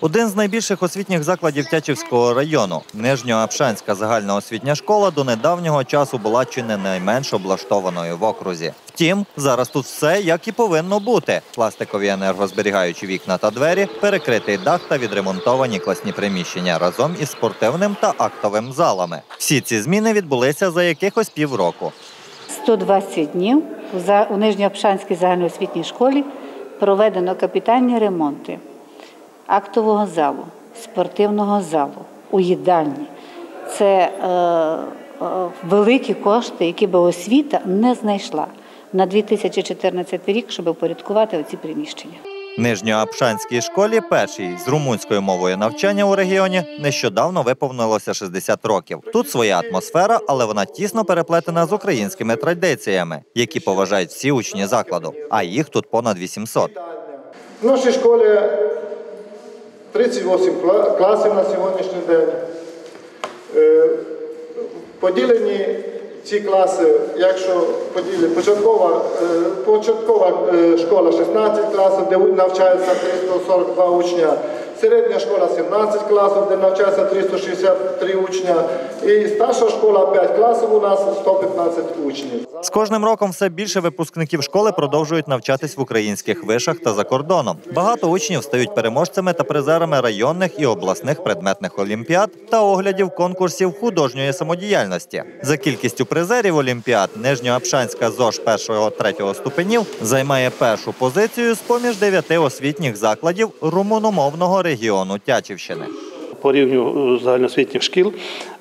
Один з найбільших освітніх закладів Тячівського району Нижньоапшанська загальноосвітня школа до недавнього часу була чи не найменш облаштованою в окрузі. Втім, зараз тут все як і повинно бути: пластикові енергозберігаючі вікна та двері, перекритий дах та відремонтовані класні приміщення разом із спортивним та актовим залами. Всі ці зміни відбулися за якихось півроку. 120 днів у Нижньообшанській загальноосвітній школі проведено капітальні ремонти актового залу, спортивного залу, у їдальні. Це е, е, великі кошти, які би освіта не знайшла на 2014 рік, щоб упорядкувати оці приміщення. Нижньоапшанській школі, першій з румунською мовою навчання у регіоні, нещодавно виповнилося 60 років. Тут своя атмосфера, але вона тісно переплетена з українськими традиціями, які поважають всі учні закладу. А їх тут понад 800. В нашій школі 38 класів на сьогоднішній день. Е, Поділені ці класи, якщо поділити, початкова, е, початкова е, школа 16 класів, де навчається 342 учня, середня школа 17 класів, де навчається 363 учня, і старша школа 5 класів у нас 115 учнів. З кожним роком все більше випускників школи продовжують навчатись в українських вишах та за кордоном. Багато учнів стають переможцями та призерами районних і обласних предметних олімпіад та оглядів конкурсів художньої самодіяльності. За кількістю призерів олімпіад Нижньоапшанська ЗОЖ 1-3 ступенів займає першу позицію з поміж дев'яти освітніх закладів румуномовного регіону Тячівщини. По рівню е, загальноосвітніх шкіл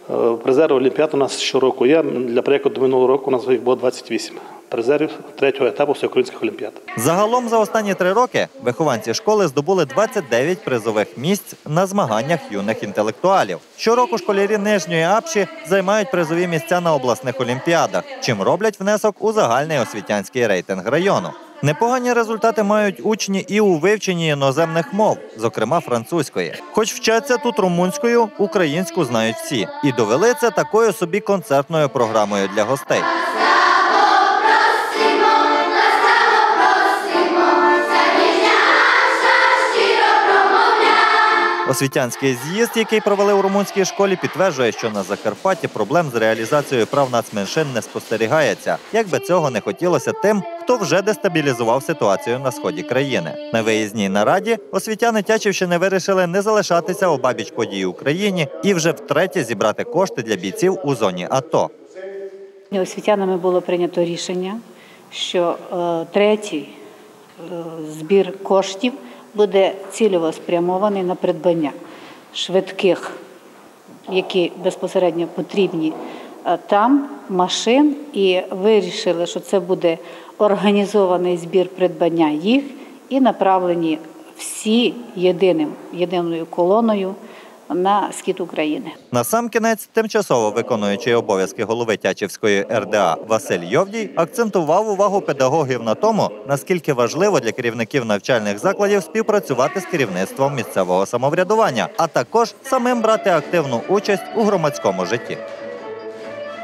е, призерів Олімпіад у нас щороку є. Для прикладу минулого року у нас їх було 28 призерів третього етапу всеукраїнських олімпіад. Загалом за останні три роки вихованці школи здобули 29 призових місць на змаганнях юних інтелектуалів. Щороку школярі нижньої апші займають призові місця на обласних олімпіадах, чим роблять внесок у загальний освітянський рейтинг району. Непогані результати мають учні і у вивченні іноземних мов, зокрема французької. Хоч вчаться тут румунською, українську знають всі, і довели це такою собі концертною програмою для гостей. Освітянський з'їзд, який провели у румунській школі, підтверджує, що на Закарпатті проблем з реалізацією прав нацменшин не спостерігається. Як би цього не хотілося тим, хто вже дестабілізував ситуацію на сході країни. На виїзній нараді освітяни Тячівщини вирішили не залишатися обабіч подій в Україні і вже втретє зібрати кошти для бійців у зоні АТО. Освітянами було прийнято рішення, що е, третій е, збір коштів буде цільово спрямований на придбання швидких, які безпосередньо потрібні е, там, машин, і вирішили, що це буде організований збір придбання їх і направлені всі єдиним, єдиною колоною на схід України. Насамкінець, тимчасово виконуючий обов'язки голови Тячівської РДА Василь Йовдій акцентував увагу педагогів на тому, наскільки важливо для керівників навчальних закладів співпрацювати з керівництвом місцевого самоврядування, а також самим брати активну участь у громадському житті.